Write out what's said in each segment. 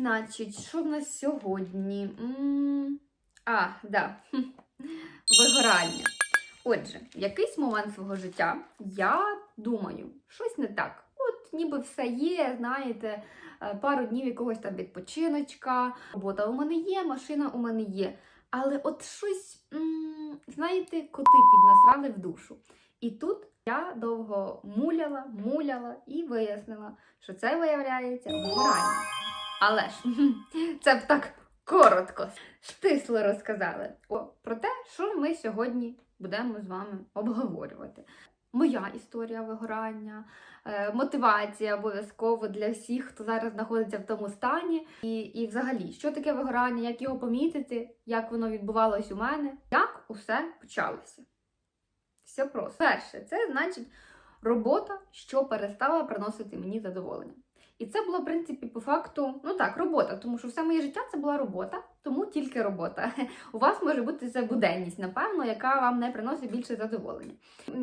значить, що в нас сьогодні? А, да. Вигорання. Отже, в якийсь момент свого життя я думаю, щось не так. От ніби все є, знаєте, е, пару днів якогось там відпочиночка, робота у мене є, машина у мене є. Але от щось, м, знаєте, коти піднасрали в душу. І тут я довго муляла, муляла і вияснила, що це виявляється вигорання. Але ж це б так коротко, стисло розказали про те, що ми сьогодні будемо з вами обговорювати. Моя історія вигорання, е, мотивація обов'язково для всіх, хто зараз знаходиться в тому стані. І, і взагалі, що таке вигорання, як його помітити, як воно відбувалось у мене, як усе почалося. Все просто. Перше, це значить робота, що перестала приносити мені задоволення. І це була, в принципі, по факту, ну так, робота, тому що все моє життя це була робота, тому тільки робота. У вас може бути це буденність, напевно, яка вам не приносить більше задоволення.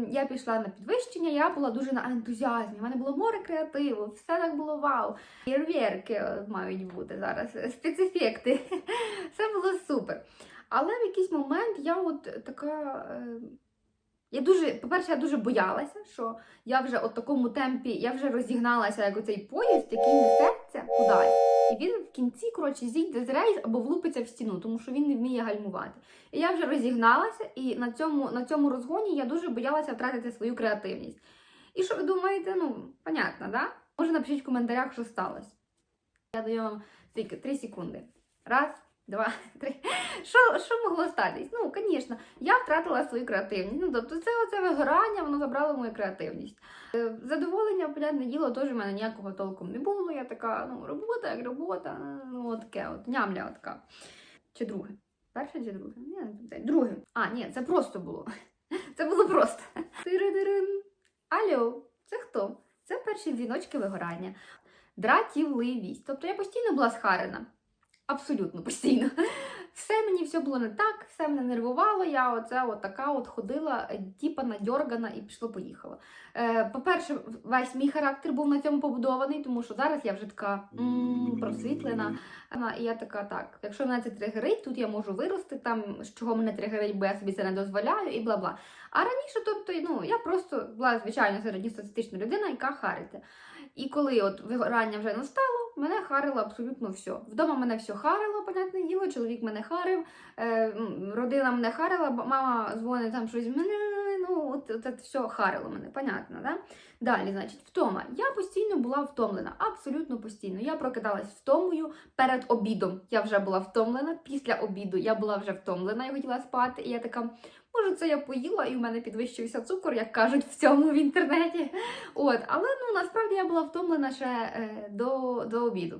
Я пішла на підвищення, я була дуже на ентузіазмі. У мене було море креативу, все так було вау. Фєрверки е, мають бути зараз, е, спецефекти. Все було супер. Але в якийсь момент я от така. Я дуже, по-перше, я дуже боялася, що я вже от такому темпі, я вже розігналася, як оцей поїзд, який несеться кудись. І він в кінці, коротше, зійде з рейс або влупиться в стіну, тому що він не вміє гальмувати. І я вже розігналася, і на цьому, на цьому розгоні я дуже боялася втратити свою креативність. І що ви думаєте? Ну, понятно, да? Може, напишіть в коментарях, що сталося. Я даю вам скільки? Три секунди. Раз, два, три. Що, що могло статись? Ну, звісно, я втратила свою креативність. Ну, тобто, це оце вигорання, воно забрало мою креативність. Е, Задоволення, понятне діло, теж в мене ніякого толком не було. Я така, ну, робота як робота, ну, от от нямля така. Чи друге? Перше чи друге? Ні, не. Друге. А, ні, це просто було. Це було просто. Тиридирин. Алло, це хто? Це перші дзвіночки вигорання. Дратівливість. Тобто я постійно була схарена. Абсолютно постійно. Все мені все було не так, все мене нервувало. Я оце така от ходила, е, типа надьоргана і пішло-поїхало. Е, по-перше, весь мій характер був на цьому побудований, тому що зараз я вже така просвітлена. І я така, так, якщо мене це тригерить, тут я можу вирости, там, з чого мене тригерить, бо я собі це не дозволяю, і бла-бла. А раніше, тобто, ну, я просто була звичайно середньостатистична людина, яка хариться. І коли от вигорання вже настало, мене харило абсолютно все. Вдома мене все харило, понятне діло, чоловік мене харив, е, родина мене харила, мама дзвонить там щось. Ну, от це все харило мене, понятно, да? Далі, значить, втома. Я постійно була втомлена, абсолютно постійно. Я прокидалась втомою перед обідом. Я вже була втомлена. Після обіду я була вже втомлена, я хотіла спати. І я така, може, це я поїла, і в мене підвищився цукор, як кажуть в цьому в інтернеті. От, але ну насправді я була втомлена ще е, до, до обіду.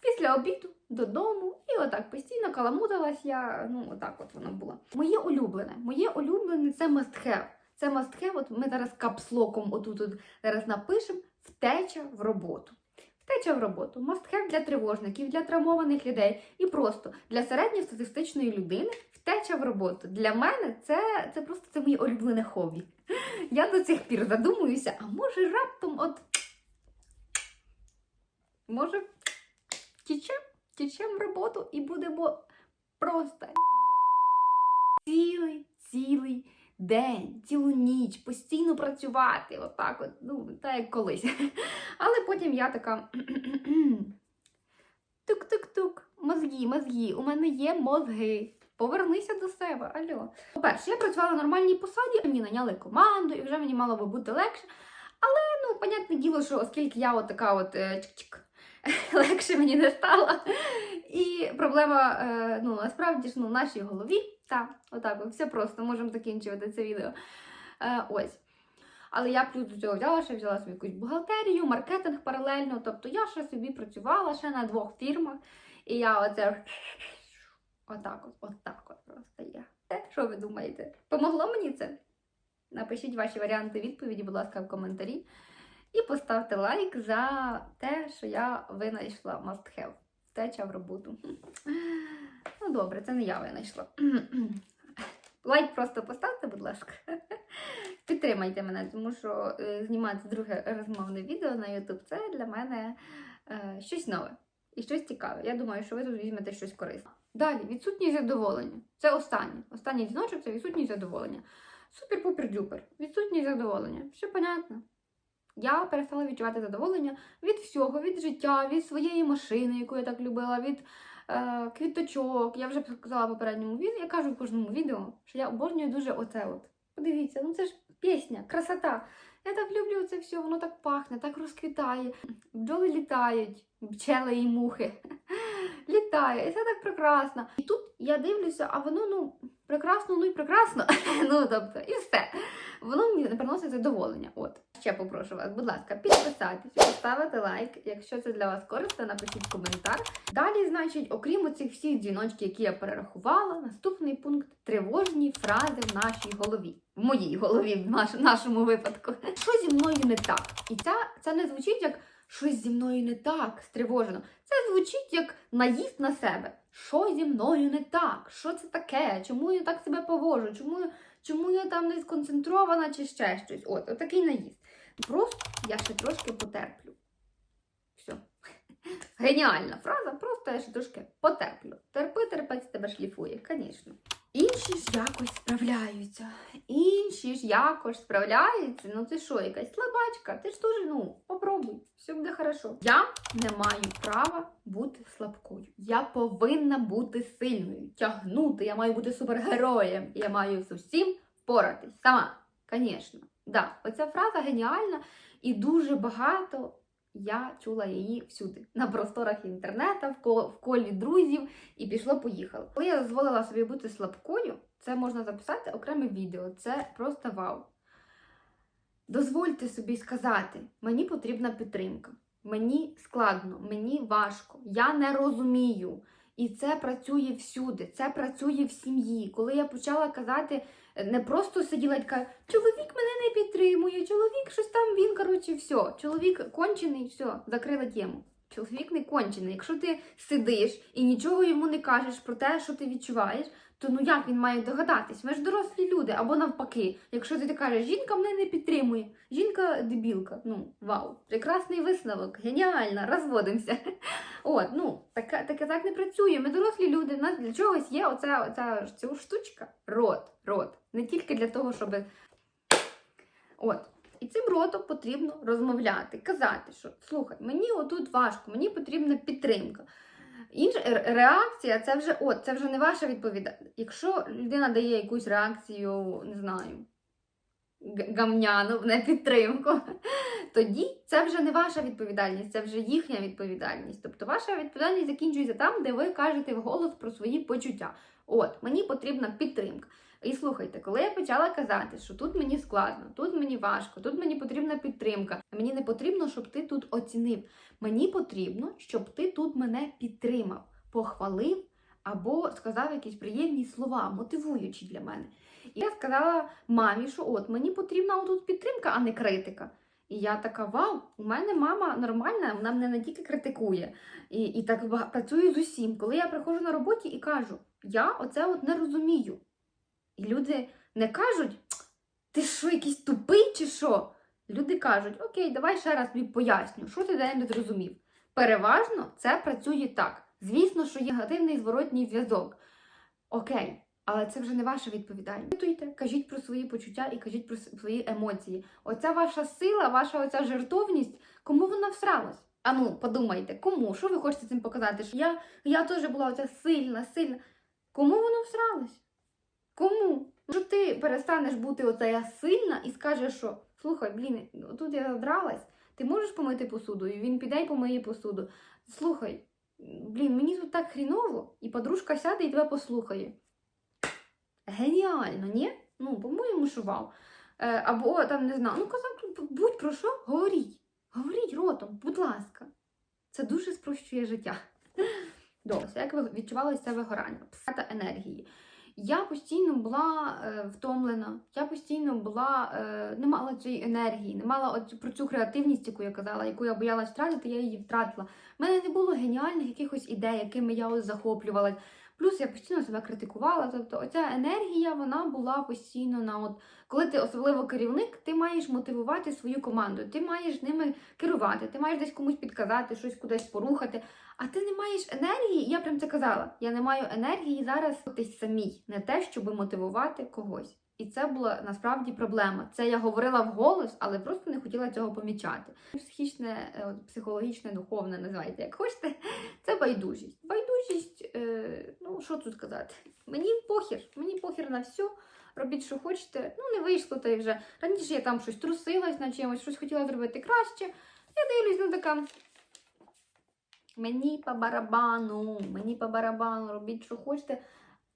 Після обіду додому, і отак постійно каламутилась я. Ну, отак от воно було. Моє улюблене. Моє улюблене це have. Це have, от ми зараз капслоком отут от зараз напишемо втеча в роботу. Втеча в роботу, have для тривожників, для травмованих людей і просто для середньостатистичної людини втеча в роботу. Для мене це, це просто це моє улюблене хобі. Я до цих пір задумуюся, а може раптом от. Може, тічем, тічем роботу і будемо просто цілий, цілий день, цілу ніч постійно працювати. Отак, от, ну, так як колись. Але потім я така. Тук-тук-тук, мозги, мозги, у мене є мозги. Повернися до себе, алло. По-перше, я працювала на нормальній посаді, мені наняли команду, і вже мені мало би бути легше. Але, ну, понятне діло, що оскільки я от така от е, чик-чик, легше мені не стало. І проблема, е, ну, насправді ж, ну, в нашій голові. Так, отак, все просто, можемо закінчувати це відео. Е, ось. Але я плюс до цього взяла, ще взяла собі якусь бухгалтерію, маркетинг паралельно. Тобто я ще собі працювала ще на двох фірмах. І я оце отак от, отак от просто є. Е, Що ви думаєте? Помогло мені це? Напишіть ваші варіанти відповіді, будь ласка, в коментарі. І поставте лайк за те, що я винайшла must have. Втеча в роботу. Ну, добре, це не я винайшла. Лайк просто поставте, будь ласка. Підтримайте мене, тому що е, знімати друге розмовне відео на YouTube це для мене е, щось нове. і щось цікаве. Я думаю, що ви тут візьмете щось корисне. Далі, відсутність задоволення. Це останнє. Останній дзвіночок це відсутність задоволення. Супер-пупер-дюпер. Відсутність задоволення. Все понятно. Я перестала відчувати задоволення від всього, від життя, від своєї машини, яку я так любила, від е, квіточок. Я вже сказала в попередньому відео, я кажу в кожному відео, що я обожнюю дуже оце от. Подивіться, ну це ж пісня, красота. Я так люблю це все, воно так пахне, так розквітає. Бджоли літають, пчели і мухи. Літає, і це так прекрасно. І тут я дивлюся, а воно ну прекрасно, ну і прекрасно. ну тобто, і все. Не приносить задоволення. От ще попрошу вас, будь ласка, підписатись, поставити лайк. Якщо це для вас корисно, напишіть коментар. Далі, значить, окрім оцих всіх дзвіночків, які я перерахувала, наступний пункт тривожні фрази в нашій голові. В моїй голові, в наш, нашому випадку. Що зі мною не так? І ця, це не звучить як щось зі мною не так, стривожено. Це звучить як наїзд на себе. Що зі мною не так? Що це таке? Чому я так себе поводжу? Чому, чому я там не сконцентрована чи ще щось? От, отакий наїзд. Просто я ще трошки потерплю. Все. Геніальна фраза, просто я ще трошки потерплю. Терпи, терпець тебе шліфує, звісно. Інші ж якось справляються. Інші ж якось справляються. Ну ти що, якась слабачка? Ти ж теж, ну, попробуй, все буде хорошо. Я не маю права бути слабкою. Я повинна бути сильною, тягнути. Я маю бути супергероєм. Я маю з усім впоратись. Сама, звісно. Да, оця фраза геніальна і дуже багато. Я чула її всюди, на просторах інтернету, в ко- в колі друзів, і пішло-поїхало. Коли я дозволила собі бути слабкою, це можна записати окреме відео. Це просто вау. Дозвольте собі сказати, мені потрібна підтримка. Мені складно, мені важко, я не розумію. І це працює всюди, це працює в сім'ї. Коли я почала казати, не просто сиділа і така, чоловік мене не підтримує, чоловік щось там, він, коротше, все. Чоловік кончений, все, закрила тему. Чоловік не кончений. Якщо ти сидиш і нічого йому не кажеш про те, що ти відчуваєш, то ну як він має догадатись? Ми ж дорослі люди, або навпаки, якщо ти кажеш, жінка мене не підтримує, жінка дебілка. Ну, вау, прекрасний висновок, геніально, розводимося. От, ну, таке, таке так не працює. Ми дорослі люди, в нас для чогось є оця, оця ця штучка. Рот, рот. Не тільки для того, щоб. От. І цим ротом потрібно розмовляти, казати, що слухай, мені отут важко, мені потрібна підтримка. Інша реакція це вже от, це вже не ваша відповідальність. Якщо людина дає якусь реакцію, не знаю, гамняну на підтримку, тоді це вже не ваша відповідальність, це вже їхня відповідальність. Тобто ваша відповідальність закінчується там, де ви кажете вголос про свої почуття. От, мені потрібна підтримка. І слухайте, коли я почала казати, що тут мені складно, тут мені важко, тут мені потрібна підтримка. Мені не потрібно, щоб ти тут оцінив. Мені потрібно, щоб ти тут мене підтримав, похвалив або сказав якісь приємні слова, мотивуючі для мене. І я сказала мамі, що от мені потрібна отут підтримка, а не критика. І я така, вау, у мене мама нормальна, вона мене не тільки критикує, і, і так працює з усім. Коли я приходжу на роботі і кажу, я оце от не розумію. І люди не кажуть, ти що, якийсь тупий чи що? Люди кажуть, окей, давай ще раз тобі поясню, що ти де не зрозумів. Переважно це працює так. Звісно, що є негативний зворотній зв'язок. Окей, але це вже не ваша відповідальність. Запитуйте, кажіть про свої почуття і кажіть про свої емоції. Оця ваша сила, ваша оця жертовність, кому вона всралась? А ну, подумайте, кому? Що ви хочете цим показати? Що я, я теж була оця сильна, сильна. Кому воно всралось? Кому? Що ти перестанеш бути оця сильна і скажеш, що слухай, блін, тут я задралась, ти можеш помити посуду? І він піде і помиє посуду. Слухай, блін, мені тут так хріново, і подружка сяде і тебе послухає. Геніально, ні? Ну, по-моєму, вау. Е, або там не знаю, ну казав, будь про що, говоріть. Говоріть ротом, будь ласка. Це дуже спрощує життя. Добре, як ви відчували це вигорання, псата енергії. Я постійно була е, втомлена, я постійно була, е, не мала цієї енергії, не мала от, про цю креативність, яку я казала, яку я боялась втратити, я її втратила. У мене не було геніальних якихось ідей, якими я захоплювалась. Плюс я постійно себе критикувала. Тобто, оця енергія вона була постійно на от коли ти особливо керівник, ти маєш мотивувати свою команду, ти маєш ними керувати, ти маєш десь комусь підказати, щось кудись порухати. А ти не маєш енергії, я прям це казала. Я не маю енергії зараз десь самій, не те, щоб мотивувати когось. І це була насправді проблема. Це я говорила вголос, але просто не хотіла цього помічати. Психічне, е, психологічне, духовне, називайте як хочете. Це байдужість. Байдужість, е, ну що тут сказати? Мені похір, мені похір на все. Робіть, що хочете. Ну, не вийшло та й вже. Раніше я там щось трусилась на чимось, щось хотіла зробити краще. Я дивлюсь, ну така. Мені по барабану, мені по барабану, робіть, що хочете.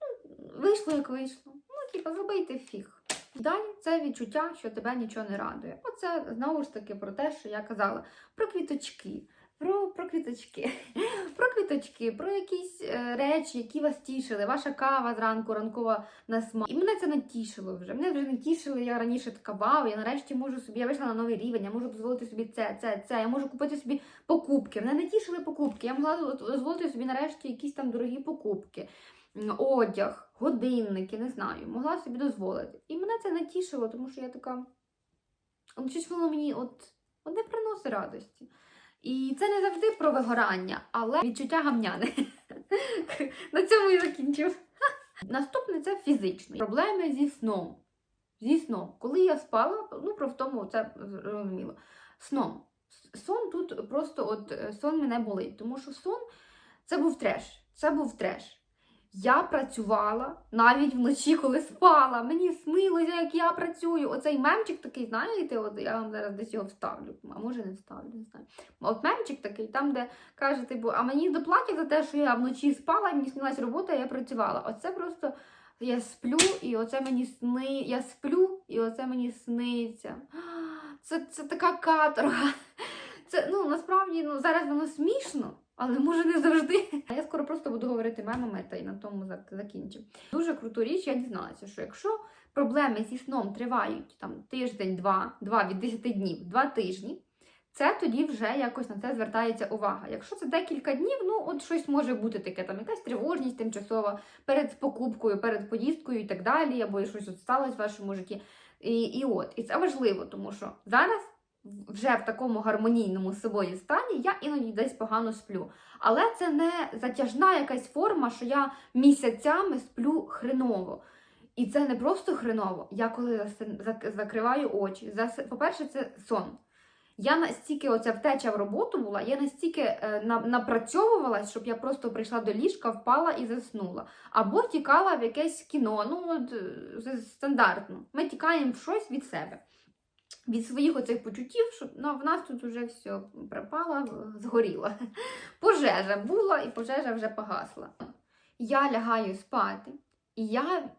Ну, вийшло, як вийшло. Ну, типа, зробити фіг. Далі це відчуття, що тебе нічого не радує. Оце знову ж таки про те, що я казала, про квіточки. Про, про квіточки, про квіточки, про якісь е, речі, які вас тішили. Ваша кава зранку, ранкова на смак. І мене це не тішило вже. Мене вже не тішило. Я раніше така вау, я нарешті можу собі, я вийшла на новий рівень, я можу дозволити собі це, це, це. Я можу купити собі покупки. Мене не тішили покупки. Я могла дозволити собі нарешті якісь там дорогі покупки. Одяг, годинники, не знаю, могла собі дозволити. І мене це не тішило, тому що я така. Щось воно мені от, от не приносить радості. І це не завжди про вигорання, але відчуття гамняне. На цьому і закінчив. Наступне це фізичні Проблеми зі сном. Зі сном. Коли я спала, ну про втому це зрозуміло. Сном. Сон тут просто от е, сон мене болить, тому що сон це був треш. Це був треш. Я працювала навіть вночі, коли спала. Мені снилося, як я працюю. Оцей мемчик такий, знаєте, от я вам зараз десь його вставлю. А може не вставлю, не знаю. От мемчик такий, там, де каже, типу, а мені доплатять за те, що я вночі спала, мені снилась робота, я працювала. Оце просто я сплю, і оце мені сни. Я сплю, і оце мені сниться. Це, це така каторга. Це ну насправді ну зараз воно смішно, але може не завжди. А я скоро просто буду говорити мемами та й на тому закінчу. Дуже круту річ, я дізналася, що якщо проблеми зі сном тривають там тиждень, два, два від 10 днів, два тижні. Це тоді вже якось на це звертається увага. Якщо це декілька днів, ну от щось може бути таке, там якась тривожність тимчасова перед покупкою, перед поїздкою і так далі, або щось от сталося в вашому житті. І, і от, і це важливо, тому що зараз вже в такому гармонійному собою стані я іноді десь погано сплю. Але це не затяжна якась форма, що я місяцями сплю хреново. І це не просто хреново. Я коли закриваю очі, по-перше, це сон. Я настільки оця втеча в роботу була, я настільки е, напрацьовувалась, щоб я просто прийшла до ліжка, впала і заснула. Або тікала в якесь кіно. Ну, от е, стандартно. Ми тікаємо в щось від себе. Від своїх оцих почуттів, що ну, в нас тут вже все пропало, згоріло. Пожежа була і пожежа вже погасла. Я лягаю спати, і я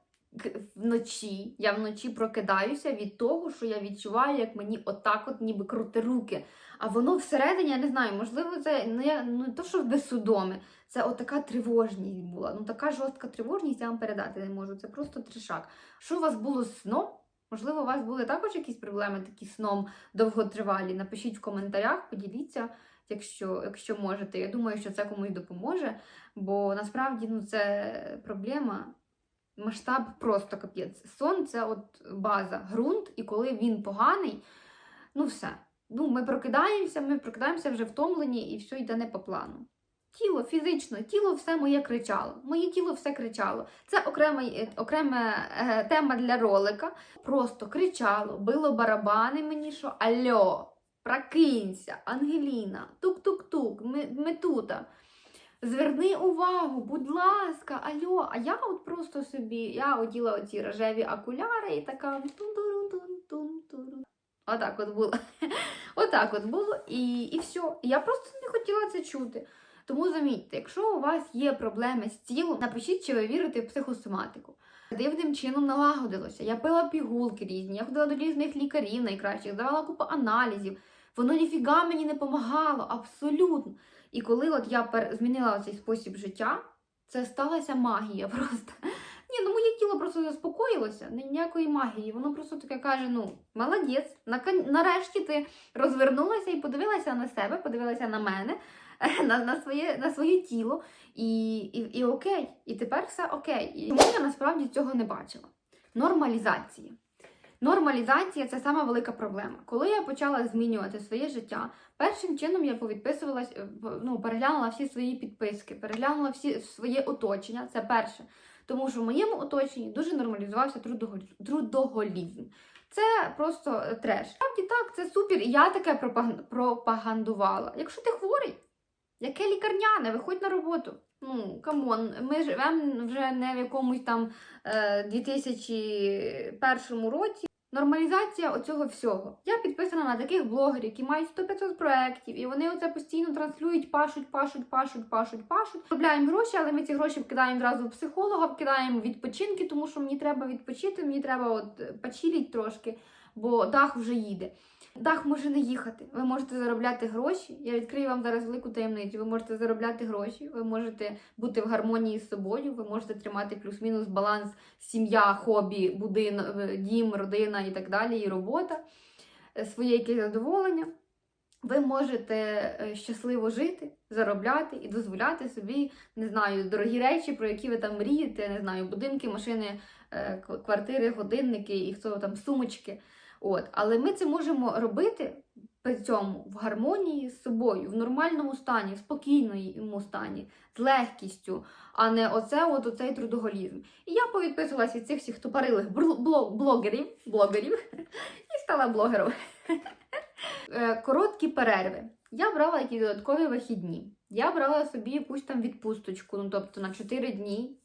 вночі, я вночі прокидаюся від того, що я відчуваю, як мені отак от ніби крути руки. А воно всередині, я не знаю, можливо, це не, не то, що безсудоме, це отака тривожність була. Ну така жорстка тривожність я вам передати не можу. Це просто тришак. Що у вас було з сном? Можливо, у вас були також якісь проблеми такі сном довготривалі. Напишіть в коментарях, поділіться, якщо, якщо можете. Я думаю, що це комусь допоможе, бо насправді ну, це проблема. Масштаб просто капець. Сон це от база, ґрунт, і коли він поганий, ну все. Ну, ми прокидаємося, ми прокидаємося вже втомлені, і все йде не по плану. Тіло, фізично, тіло все моє кричало. Моє тіло все кричало. Це окрема, е, окрема е, тема для ролика. Просто кричало, било барабани мені, що Альо, прокинься, Ангеліна, тук-тук-тук, ми, ми тута. Зверни увагу, будь ласка, альо. А я от просто собі, я оділа оці рожеві окуляри і така тун-турун-тун-тун-турун. Отак от було. Отак от було, і, і все. Я просто не хотіла це чути. Тому замітьте, якщо у вас є проблеми з тілом, напишіть, чи ви вірите в психосоматику. Дивним чином налагодилося. Я пила пігулки різні, я ходила до різних лікарів найкращих, давала купу аналізів. Воно ніфіга мені не допомагало, абсолютно. І коли от я змінила цей спосіб життя, це сталася магія просто. Ні, ну моє тіло просто заспокоїлося, ніякої магії. Воно просто таке каже: ну, молодець, нарешті ти розвернулася і подивилася на себе, подивилася на мене, на, на, своє, на своє тіло, і, і, і окей. І тепер все окей. І тому я насправді цього не бачила. Нормалізація. Нормалізація це сама велика проблема. Коли я почала змінювати своє життя, першим чином я повідписувалась, е, ну, переглянула всі свої підписки, переглянула всі своє оточення. Це перше. Тому що в моєму оточенні дуже нормалізувався трудоголізм. Це просто е, треш. Справді так, це супер. І я таке пропагандувала. Якщо ти яке лікарняне, виходь на роботу. Ну, камон, ми живемо вже не в якомусь там е, 2001 році. Нормалізація оцього всього. Я підписана на таких блогерів, які мають 100-500 проєктів, і вони оце постійно транслюють, пашуть, пашуть, пашуть, пашуть, пашуть. Заробляємо гроші, але ми ці гроші вкидаємо зразу в психолога, вкидаємо відпочинки, тому що мені треба відпочити, мені треба от почиліть трошки, бо дах вже їде. Дах може не їхати. Ви можете заробляти гроші. Я відкрию вам зараз велику таємницю. Ви можете заробляти гроші, ви можете бути в гармонії з собою, ви можете тримати плюс-мінус баланс сім'я, хобі, будин, е, дім, родина і так далі, і робота, е, своє якесь задоволення. Ви можете е, щасливо жити, заробляти і дозволяти собі, не знаю, дорогі речі, про які ви там мрієте, не знаю, будинки, машини, квартири, годинники і хто там сумочки. От. Але ми це можемо робити при цьому в гармонії з собою, в нормальному стані, в спокійному стані, з легкістю, а не оце от оцей трудоголізм. І я повідписувалася від цих всіх тупорилих блогерів, блогерів і стала блогером. Е, Короткі перерви. Я брала якісь додаткові вихідні. Я брала собі якусь там відпусточку, ну тобто на 4 дні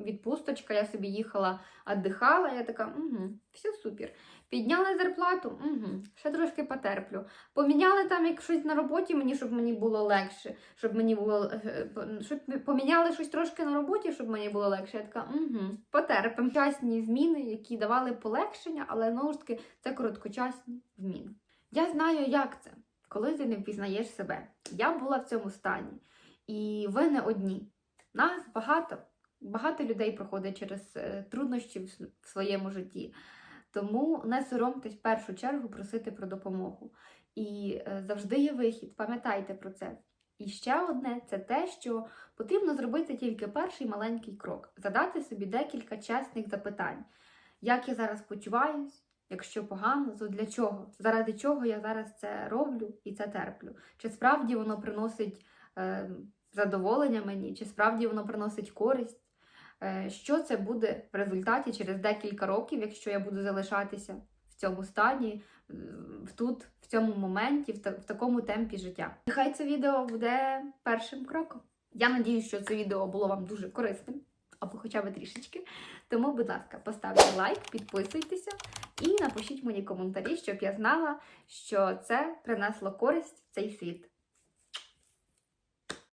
відпусточка, я собі їхала, віддихала, я така, угу, все супер. Підняли зарплату, угу, ще трошки потерплю. Поміняли там як щось на роботі мені, щоб мені було легше, щоб мені було е, щоб поміняли щось трошки на роботі, щоб мені було легше. Я така, угу, потерпимо. Часні зміни, які давали полегшення, але знову ж таки це короткочасні зміни. Я знаю, як це, коли ти не впізнаєш себе. Я була в цьому стані, і ви не одні. Нас багато. Багато людей проходить через е, труднощі в своєму житті. Тому не соромтесь в першу чергу просити про допомогу. І е, завжди є вихід, пам'ятайте про це. І ще одне це те, що потрібно зробити тільки перший маленький крок, задати собі декілька чесних запитань. Як я зараз почуваюсь? Якщо погано, то для чого? Заради чого я зараз це роблю і це терплю? Чи справді воно приносить е, задоволення мені, чи справді воно приносить користь? Е, що це буде в результаті через декілька років, якщо я буду залишатися в цьому стані, е, тут, в цьому моменті, в такому темпі життя. Нехай це відео буде першим кроком. Я надію, що це відео було вам дуже корисним, або хоча б трішечки. Тому, будь ласка, поставте лайк, підписуйтеся і напишіть мені коментарі, щоб я знала, що це принесло користь в цей світ.